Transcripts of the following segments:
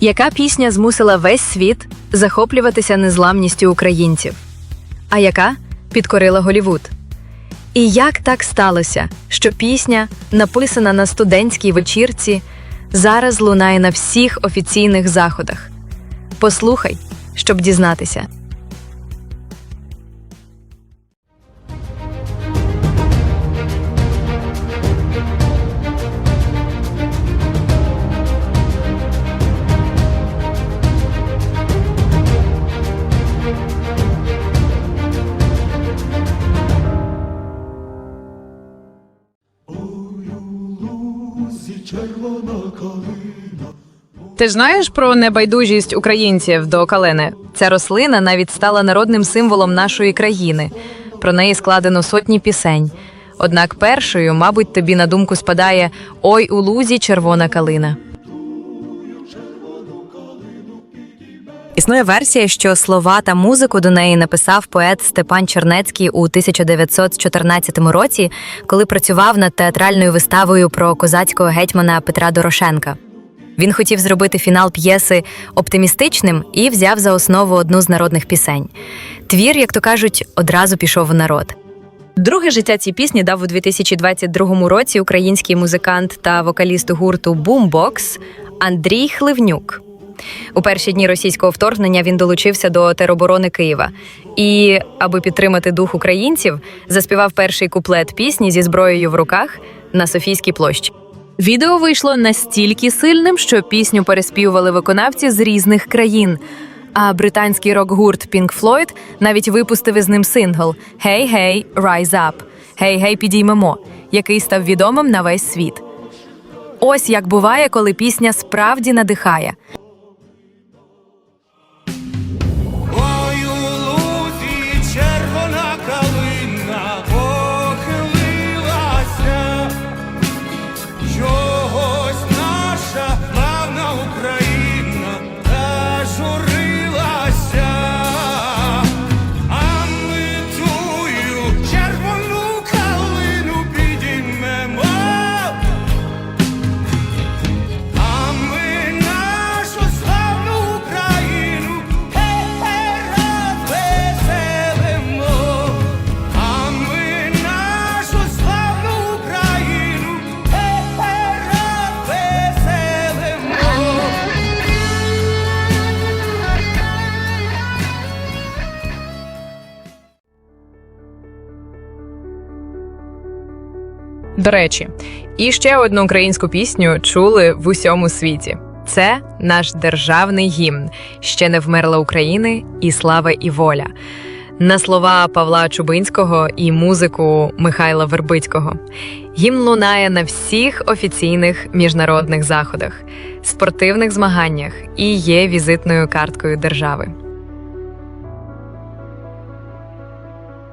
Яка пісня змусила весь світ захоплюватися незламністю українців? А яка підкорила Голівуд? І як так сталося, що пісня, написана на студентській вечірці, зараз лунає на всіх офіційних заходах? Послухай, щоб дізнатися. Ти ж знаєш про небайдужість українців до калини? Ця рослина навіть стала народним символом нашої країни. Про неї складено сотні пісень. Однак першою, мабуть, тобі на думку спадає Ой у лузі червона калина. Існує версія, що слова та музику до неї написав поет Степан Чернецький у 1914 році, коли працював над театральною виставою про козацького гетьмана Петра Дорошенка. Він хотів зробити фінал п'єси оптимістичним і взяв за основу одну з народних пісень. Твір, як то кажуть, одразу пішов у народ. Друге життя цій пісні дав у 2022 році український музикант та вокаліст гурту Boombox Андрій Хливнюк. У перші дні російського вторгнення він долучився до тероборони Києва і, аби підтримати дух українців, заспівав перший куплет пісні зі зброєю в руках на Софійській площі. Відео вийшло настільки сильним, що пісню переспівували виконавці з різних країн. А британський рок-гурт Pink Floyd навіть випустив із ним сингл «Hey, hey, rise up» «Hey, hey, підіймемо», який став відомим на весь світ. Ось як буває, коли пісня справді надихає. До речі, і ще одну українську пісню чули в усьому світі. Це наш державний гімн. Ще не вмерла України і слава і воля. На слова Павла Чубинського і музику Михайла Вербицького. Гімн лунає на всіх офіційних міжнародних заходах, спортивних змаганнях і є візитною карткою держави.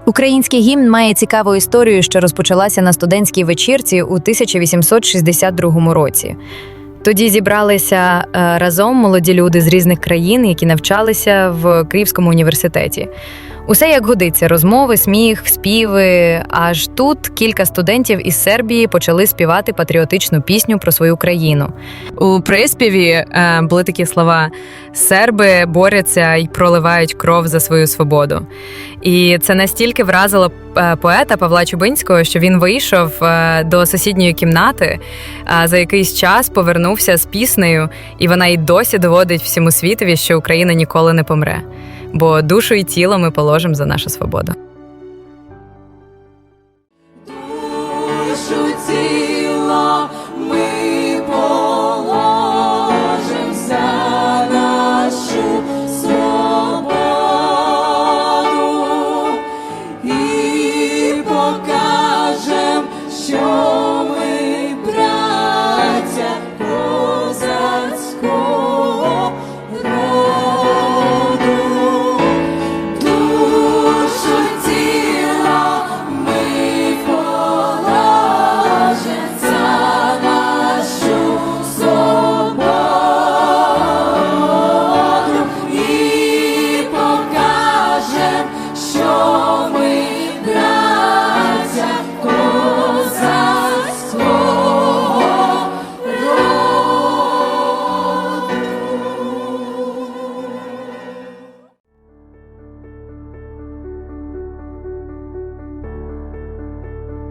Український гімн має цікаву історію, що розпочалася на студентській вечірці у 1862 році. Тоді зібралися е, разом молоді люди з різних країн, які навчалися в Київському університеті. Усе як годиться: розмови, сміх, співи. Аж тут кілька студентів із Сербії почали співати патріотичну пісню про свою країну. У приспіві е, були такі слова: серби борються і проливають кров за свою свободу. І це настільки вразило е, поета Павла Чубинського, що він вийшов е, до сусідньої кімнати, а за якийсь час повернувся з піснею, і вона й досі доводить всьому світові, що Україна ніколи не помре. Бо душу і тіло ми положимо за нашу свободу.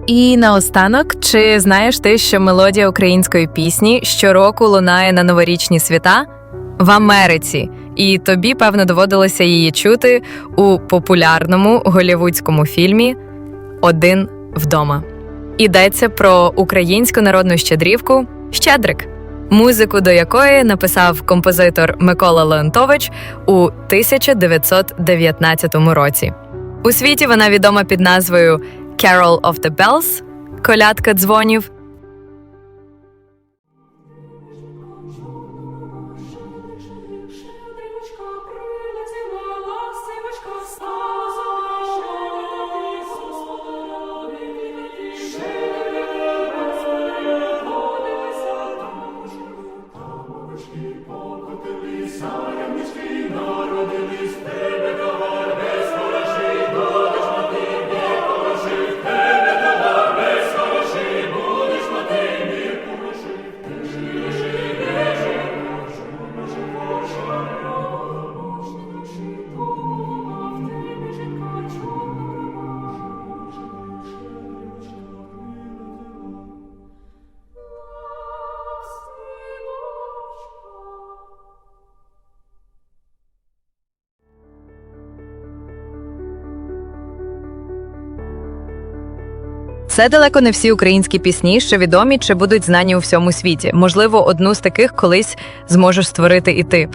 І наостанок, чи знаєш ти, що мелодія української пісні щороку лунає на новорічні свята в Америці, і тобі, певно, доводилося її чути у популярному голівудському фільмі Один вдома. Ідеться про українську народну щедрівку Щедрик, музику до якої написав композитор Микола Леонтович у 1919 році. У світі вона відома під назвою Carol of the Bells колядка дзвонів. Це далеко не всі українські пісні, що відомі чи будуть знані у всьому світі. Можливо, одну з таких колись зможеш створити і ти.